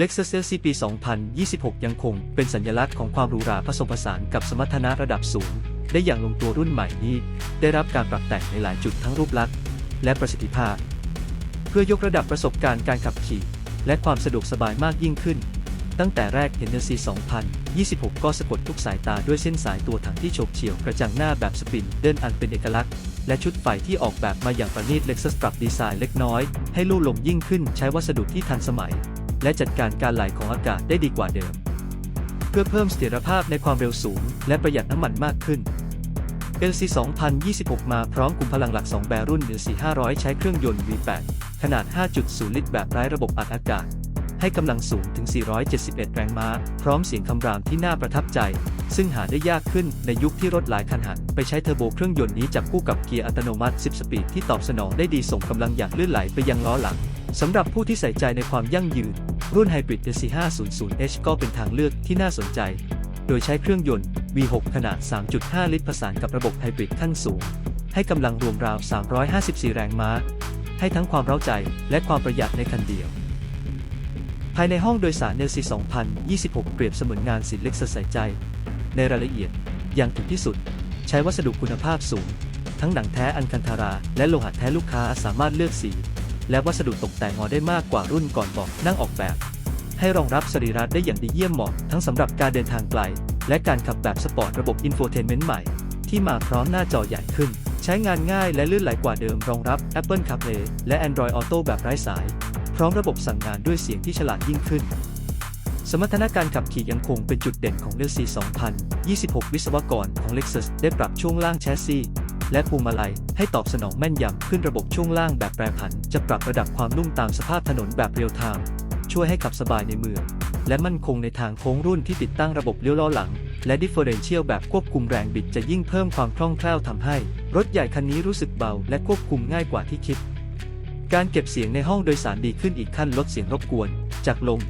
Lexus LC ปี 2026 ยังคงเป็นสัญลักษณ์ของความหรูหราผสมผสานกับสมรรถนะระดับสูง ได้อย่างลงตัวรุ่นใหม่นี้ ได้รับการปรับแต่งในหลายจุดทั้งรูปลักษณ์และประสิทธิภาพ เพื่อยกระดับประสบการณ์การขับขี่ และความสะดวกสบายมากยิ่งขึ้น ตั้งแต่แรกเห็น LC 2026 ก็สะกดทุกสายตาด้วยเส้นสายตัวถังที่โฉบเฉี่ยวกระจังหน้าแบบสปินเดินอันเป็นเอกลักษณ์และชุดไฟที่ออกแบบมาอย่างประณีต Lexus ปรับดีไซน์เล็กน้อย ให้ลู่ลมยิ่งขึ้นใช้วัสดุที่ทันสมัย และจัดการการไหลของอากาศได้ดีกว่าเดิม เพื่อเพิ่มเสถียรภาพในความเร็วสูง และประหยัดน้ำมันมากขึ้น LC 2026 มาพร้อมกลุ่มพลังหลัก 2 แบรรุ่น LC 500 ใช้เครื่องยนต์ V8 ขนาด 5.0 ลิตรแบบไร้ระบบอัดอากาศ ให้กำลังสูงถึง 471 แรงม้า พร้อมเสียงคำรามที่น่าประทับใจ ซึ่งหาได้ยากขึ้นในยุคที่รถหลายคันหันไปใช้เทอร์โบเครื่องยนต์นี้จับคู่กับเกียร์อัตโนมัติ 10 สปีดที่ตอบสนองได้ดีส่งกำลังอย่างลื่นไหลไปยังล้อหลังสำหรับผู้ที่ใส่ใจในความยั่งยืน รุ่น Hybrid LC 500H ก็เป็นทางเลือกที่น่าสนใจ โดยใช้เครื่องยนต์ V6 ขนาด 3.5 ลิตรผสานกับระบบไฮบริดขั้นสูง ให้กำลังรวมราว 354 แรงม้า ให้ทั้งความเร้าใจและความประหยัดในคันเดียว ภายในห้องโดยสาร LC 2026 เปรียบเสมือนงานศิลป์เล็กใส่ใจ ในรายละเอียดอย่างถึงที่สุด ใช้วัสดุคุณภาพสูง ทั้งหนังแท้อันคันธารา และโลหะแท้ลูกค้าสามารถเลือกสี และวัสดุตกแต่งออได้มากกว่ารุ่นก่อนบอกนั่งออกแบบ ให้รองรับสรีระได้อย่างดีเยี่ยมเหมาะทั้งสำหรับการเดินทางไกล และการขับแบบสปอร์ตระบบอินโฟเทนเมนต์ใหม่ ที่มาพร้อมหน้าจอใหญ่ขึ้น ใช้งานง่ายและลื่นไหลกว่าเดิมรองรับ Apple CarPlay และ Android Auto แบบไร้สาย พร้อมระบบสั่งงานด้วยเสียงที่ฉลาดยิ่งขึ้น สมรรถนะการขับขี่ยังคงเป็นจุดเด่นของ LC 2026 วิศวกรของ Lexus ได้ปรับช่วงล่างแชสซี และพวงมาลัยให้ตอบสนองแม่นยำขึ้นระบบช่วงล่างแบบแปรผัน จะปรับระดับความนุ่มตามสภาพถนนแบบเรียลไทม์ช่วยให้ขับสบายในเมือง และมั่นคงในทางโค้งรุ่นที่ติดตั้งระบบเลี้ยวล้อหลัง และดิฟเฟอเรนเชียลแบบควบคุมแรงบิดจะยิ่งเพิ่มความคล่องแคล่วทำให้ รถใหญ่คันนี้รู้สึกเบาและควบคุมง่ายกว่าที่คิด การเก็บเสียงในห้องโดยสารดีขึ้นอีกขั้นลดเสียงรบกวน จากลม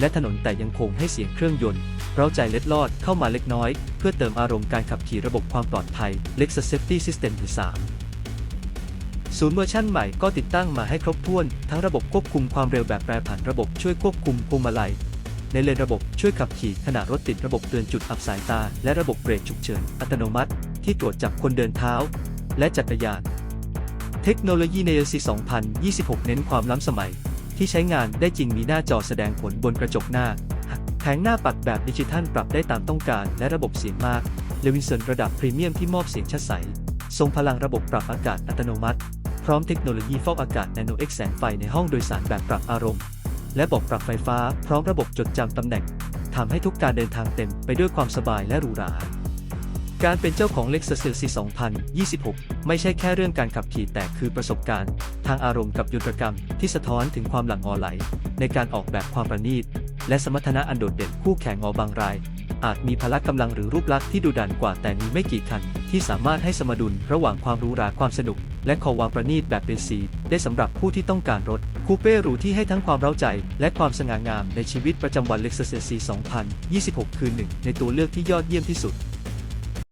และถนนแต่ยังคงให้เสียงเครื่องยนต์ เร้าใจเล็ดลอดเข้ามาเล็กน้อย เพื่อเติมอารมณ์การขับขี่ระบบความปลอดภัย Lexus Safety System ที่3ศูนย์เวอร์ชั่นใหม่ก็ติดตั้งมาให้ครบถ้วน ทั้งระบบควบคุมความเร็วแบบแปรผันระบบช่วยควบคุมพวงมาลัยในเลนระบบช่วยขับขี่ขณะรถติดระบบเตือนจุดอับสายตา และระบบเบรกฉุกเฉิน อัตโนมัติ ที่ตรวจจับคนเดินเท้า และจักรยาน เทคโนโลยีใน LC 2026 เน้นความล้ำสมัย ที่ใช้งานได้จริงมีหน้าจอแสดงผลบนกระจกหน้า แผงหน้าปัดแบบดิจิทัลปรับได้ตามต้องการ และระบบเสียงมากเลวินสันระดับพรีเมียมที่มอบเสียงชัดใส ทรงพลังระบบปรับอากาศอัตโนมัติ พร้อมเทคโนโลยีฟอกอากาศ Nano X แสงไฟในห้องโดยสารแบบปรับอารมณ์ และบอกปรับไฟฟ้า พร้อมระบบจดจำตำแหน่งทำให้ทุกการเดินทางเต็มไปด้วยความสบายและหรูหรา การเป็นเจ้าของ Lexus LC 2026 ไม่ใช่แค่เรื่องการขับขี่แต่คือประสบการณ์ ทางอารมณ์กับยุทธกรรมที่สะท้อนถึงความหลั่งออไหล ในการออกแบบความประณีต และสมรรถนะอันโดดเด่นคู่แข่งงอบางราย อาจมีพละกำลังหรือรูปลักษณ์ที่ดุดันกว่าแต่มีไม่กี่คัน ที่สามารถให้สมดุลระหว่างความหรูหราความสนุก และขอวางประณีตแบบเป็นสีได้สำหรับผู้ที่ต้องการรถคูเป้หรูที่ให้ทั้งความเร้าใจ และความสง่างามในชีวิตประจำวัน Lexus LC 2026 คือหนึ่งในตัวเลือกที่ยอดเยี่ยมที่สุด